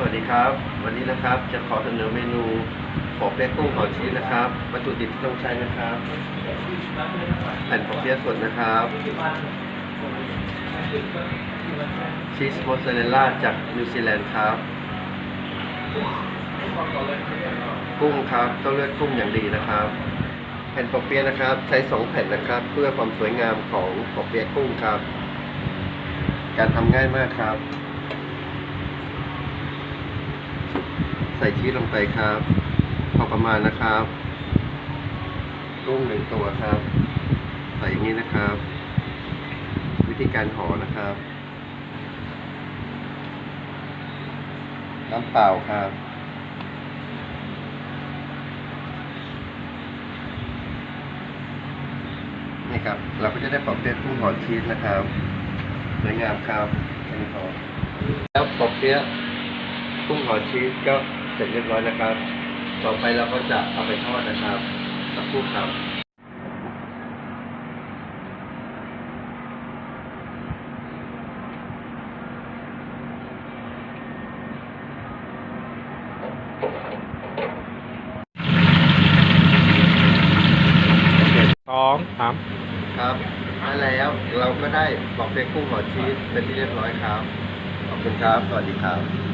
สวัสดีครับ วันนี้นะครับจะขอเสนอเมนูขอเปี๊ยกกุ้งห่อชีสนะครับวัตถุดิบที่ต้องใช้นะครับแผ่นขอเปี๊ยะสดนะครับชีสมอสซาเรลล่าจากนิวซีแลนด์ครับ กุ้งครับต้องเลือกกุ้งอย่างดีนะครับ แผ่นปอเปี๊ยะนะครับ ใช้สองแผ่นนะครับ เพื่อความสวยงามของปอเปี๊ยะกุ้งครับ การทำง่ายมากครับ ใส่ชีสลงไปครับ พอประมาณนะครับกุ้งหนึ่งตัวครับ ใส่อย่างนี้นะครับ วิธีการห่อนะครับ น้ำเปล่าครับนี่ครับ เราก็จะได้ปอบเปี๊ยะกุ้งห่อชีสนะครับสวยงามครับแค่นี้พอแล้วปอบเปี๊ยะกุ้งห่อชีสก็ เสร็จเรียบร้อยนะครับ ต่อไปเราก็จะเอาไปทอดนะครับสักครู่ครับสองสามครับมาแล้วเราก็ได้ปอบเปี๊ยะกุ้งห่อชีสเป็นที่เรียบร้อยครับ ขอบคุณครับ สวัสดีครับ